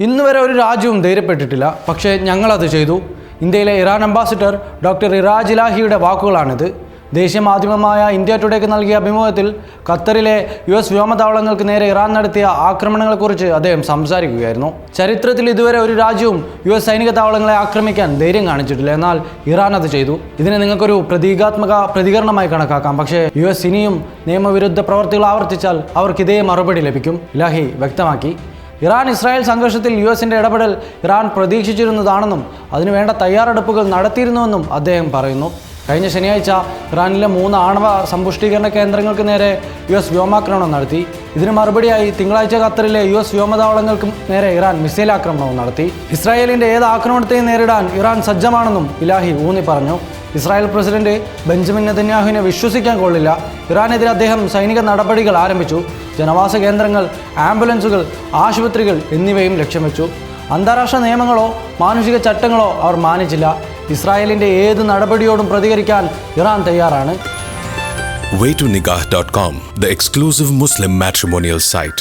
ഇന്ന് വരെ ഒരു രാജ്യവും ധൈര്യപ്പെട്ടിട്ടില്ല. പക്ഷേ ഞങ്ങളത് ചെയ്തു. ഇന്ത്യയിലെ ഇറാൻ അംബാസിഡർ ഡോക്ടർ ഇറാജ് ഇലാഹിയുടെ വാക്കുകളാണിത്. ദേശീയ മാധ്യമമായ ഇന്ത്യ ടുഡേക്ക് നൽകിയ അഭിമുഖത്തിൽ ഖത്തറിലെ യു എസ് വ്യോമതാവളങ്ങൾക്ക് നേരെ ഇറാൻ നടത്തിയ ആക്രമണങ്ങളെക്കുറിച്ച് അദ്ദേഹം സംസാരിക്കുകയായിരുന്നു. ചരിത്രത്തിൽ ഇതുവരെ ഒരു രാജ്യവും യു എസ് സൈനിക താവളങ്ങളെ ആക്രമിക്കാൻ ധൈര്യം കാണിച്ചിട്ടില്ല. എന്നാൽ ഇറാൻ അത് ചെയ്തു. ഇതിനെ നിങ്ങൾക്കൊരു പ്രതീകാത്മക പ്രതികരണമായി കണക്കാക്കാം. പക്ഷേ യു എസ് ഇനിയും നിയമവിരുദ്ധ പ്രവർത്തികൾ ആവർത്തിച്ചാൽ അവർക്ക് ഇതേ മറുപടി ലഭിക്കും. ഇലാഹി വ്യക്തമാക്കി. ഇറാൻ ഇസ്രായേൽ സംഘർഷത്തിൽ യു എസിന്റെ ഇടപെടൽ ഇറാൻ പ്രതീക്ഷിച്ചിരുന്നതാണെന്നും അതിനുവേണ്ട തയ്യാറെടുപ്പുകൾ നടത്തിയിരുന്നുവെന്നും അദ്ദേഹം പറയുന്നു. കഴിഞ്ഞ ശനിയാഴ്ച ഇറാനിലെ മൂന്ന് ആണവ സമ്പുഷ്ടീകരണ കേന്ദ്രങ്ങൾക്ക് നേരെ യു എസ് വ്യോമാക്രമണം നടത്തി. ഇതിന് മറുപടിയായി തിങ്കളാഴ്ച ഖത്തറിലെ യു എസ് വ്യോമതാവളങ്ങൾക്ക് നേരെ ഇറാൻ മിസൈൽ ആക്രമണവും നടത്തി. ഇസ്രായേലിന്റെ ഏത് ആക്രമണത്തെയും നേരിടാൻ ഇറാൻ സജ്ജമാണെന്നും ഇലാഹി ഊന്നി പറഞ്ഞു. ഇസ്രായേൽ പ്രസിഡന്റ് ബെഞ്ചമിൻ നെതന്യാഹുവിനെ വിശ്വസിക്കാൻ കൊള്ളില്ല. ഇറാനെതിരെ അദ്ദേഹം സൈനിക നടപടികൾ ആരംഭിച്ചു. ജനവാസ കേന്ദ്രങ്ങൾ ആംബുലൻസുകൾ ആശുപത്രികൾ എന്നിവയും ലക്ഷ്യം വെച്ചു. അന്താരാഷ്ട്ര നിയമങ്ങളോ മാനുഷിക ചട്ടങ്ങളോ അവർ മാനിച്ചില്ല. ഇസ്രായേലിന്റെ ഏത് നടപടിയോടും പ്രതികരിക്കാൻ ഇറാൻ തയ്യാറാണ്. Waytonikah.com, the exclusive Muslim matrimonial site.